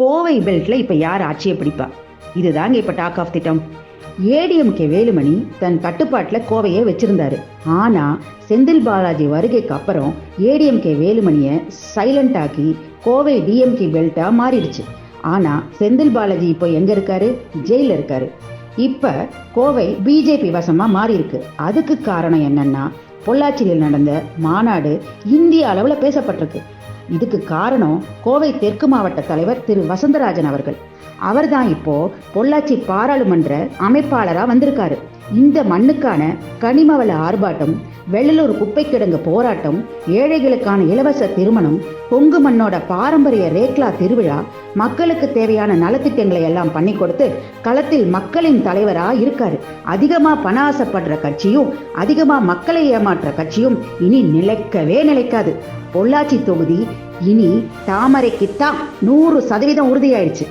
கோவை பெல்ட்ல இப்ப யார் ஆட்சியை பிடிப்பா? இதுதாங்க இப்ப டாக் ஆஃப் திட்டம் ஏடிஎம்கே வேலுமணி தன் கட்டுப்பாட்டில் கோவையை வச்சிருந்தாரு. ஆனா செந்தில் பாலாஜி வருகைக்கு அப்புறம் ஏடிஎம்கே வேலுமணியை சைலண்ட் ஆக்கி கோவை டிஎம்கே பெல்ட்டா மாறிடுச்சு. ஆனா செந்தில் பாலாஜி இப்போ எங்க இருக்காரு? ஜெயில இருக்காரு. இப்ப கோவை பிஜேபி வசமா மாறியிருக்கு. அதுக்கு காரணம் என்னன்னா பொள்ளாச்சியில் நடந்த மாநாடு இந்திய அளவில் பேசப்பட்டிருக்கு. இதுக்கு காரணம் கோவை தெற்கு மாவட்ட தலைவர் திரு வசந்தராஜன் அவர்கள். அவர்தான் இப்போ பொள்ளாச்சி பாராளுமன்ற அமைப்பாளராக வந்திருக்காரு. இந்த மண்ணுக்கான கனிமவள ஆர்ப்பாட்டம் வெள்ளலூர் குப்பை கிடங்கு போராட்டம் ஏழைகளுக்கான இலவச திருமணம் கொங்கு மண்ணோட பாரம்பரிய ரேக்லா திருவிழா மக்களுக்கு தேவையான நலத்திட்டங்களை எல்லாம் பண்ணி கொடுத்து களத்தில் மக்களின் தலைவரா இருக்காரு. அதிகமா பண ஆசைப்படுற கட்சியும் அதிகமா மக்களை ஏமாற்ற கட்சியும் இனி நிலைக்கவே நிலைக்காது. பொள்ளாச்சி தொகுதி இனி தாமரைக்குத்தான் நூறு சதவீதம் உறுதியாயிடுச்சு.